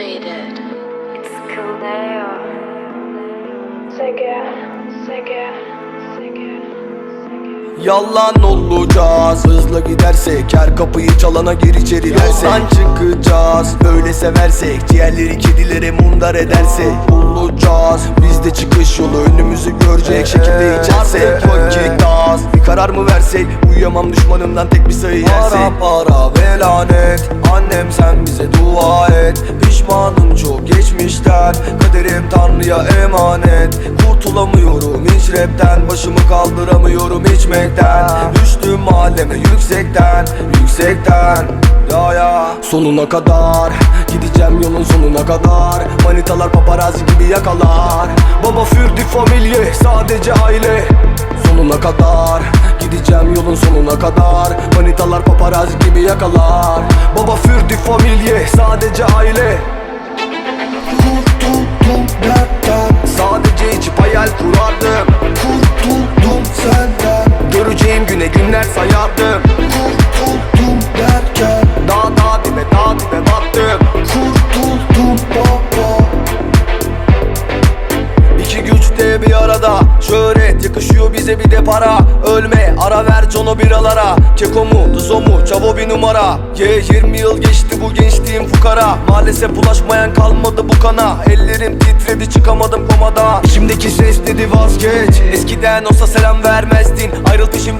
Illuminated. It's Kildare. Sega, Sega, Yalan olacağız. Hızla gidersek her kapıyı çalana gir içeri dersek. Yoldan çıkacağız. Öyle seversek Ciğerleri kedilere mundar edersek. Olacağız Bizde çıkış yolu önümüzü görecek ee, Şekilde içersek. Vakit az Bir karar mı ver versek Uyuyamam düşmanımdan tek bir sayı yersek Para para ve lanet Annem sen bize dua et. Pişmanım çok geçmişten. Kaderim Tanrı'ya emanet. Kurtulamıyorum hiç rapten. Başımı kaldıramıyorum içmekten. Düştüm mahalleme yüksekten Yüksekten. Ya ya. Sonuna kadar. Gideceğim yolun sonuna kadar. Manitalar paparazzi gibi yakalar. Baba für die Familie Sadece aile. Sonuna kadar Gideceğim yolun sonuna kadar. Manitalar paparazzi gibi yakalar. Baba für die Familie Sadece aile. Kurtuldum dertten Sadece içip hayal kurardım. Kurtuldum senden. Göreceğim güne günler sayardım. Kurtuldum derken. Dağ dağ dibe dağ dibe battım. Kurtuldum baba. İki güç de bir arada Yakışıyor bize bir de para. Ölme ara ver Jono biralara. Keko mu Duzo mu Çavo bir numara. Ye 20 yıl geçti bu gençliğim fukara. Maalesef bulaşmayan kalmadı bu kana. Ellerim titredi çıkamadım komada. İçimdeki ses dedi vazgeç. Eskiden olsa selam vermezdin. Ayrıl peşimden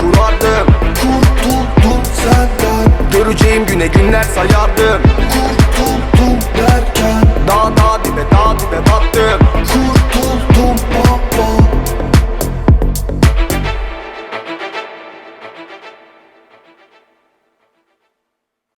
kurardım. Kurtuldum senden. Göreceğim güne günler sayardım. Kurtuldum derken. Daha daha dibe daha dibe battım.